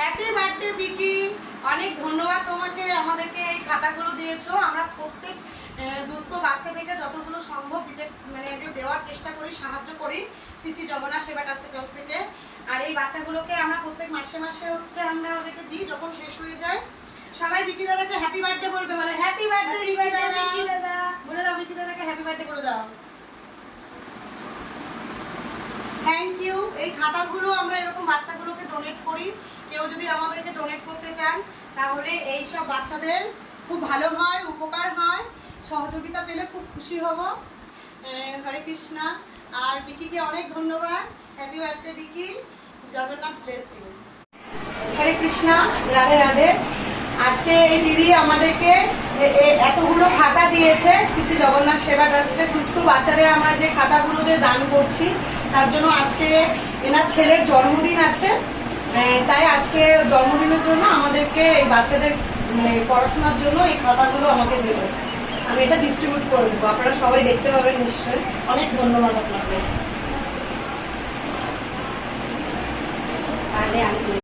Happy birthday বিকি অনেক ধন্যবাদ তোমাকে আমাদেরকে এই খাতাগুলো দিয়েছ। আমরা প্রত্যেক দুস্থ বাচ্চাদেরকে যতগুলো সম্ভব দিতে মানে এগুলো দেওয়ার চেষ্টা করি সাহায্য করি সিসি জগন্নাথ সেবা ট্রাস্টের তরফ থেকে। আর এই বাচ্চাগুলোকে আমরা প্রত্যেক মাসে মাসে হচ্ছে আমরা ওদেরকে দিই যখন শেষ হয়ে যায়। সবাই বিকি দাদাকে হ্যাপি বার্থডে বলবে বলে হ্যাপি বার্থডে বিকি দাদা। বলে দাও বিকি দাদাকে হ্যাপি বার্থডে করে দাও। থ্যাংক ইউ এই খাতাগুলো আমরা এরকম বাচ্চাগুলোকে ডোনেট করি। কেউ যদি আমাদেরকে ডোনেট করতে চান, তাহলে এই সব বাচ্চাদের খুব ভালো হয়, উপকার হয়। সহযোগিতা পেলে খুব খুশি হব। হরে কৃষ্ণা। আর বিকিকে অনেক ধন্যবাদ। Happy birthday Vicky Jagannath bless Hare Krishna, Radhe Radhe. আজকে এই দিদি আমাদেরকে এতগুলো খাতা দিয়েছে। শ্রী জগন্নাথ সেবা ট্রাস্টের দুস্থ বাচ্চাদের আমরা যে খাতাগুলোতে দান করছি, তার জন্য আজকে এনার ছেলের জন্মদিন আছে। তাই আজকে জন্মদিনের জন্য আমাদেরকে এই বাচ্চাদের মানে পড়াশোনার জন্য এই খাতাগুলো আমাকে দেবে। আমি এটা ডিস্ট্রিবিউট করে দেবো। আপনারা সবাই দেখতে পাবেন নিশ্চয়ই। অনেক ধন্যবাদ আপনাকে।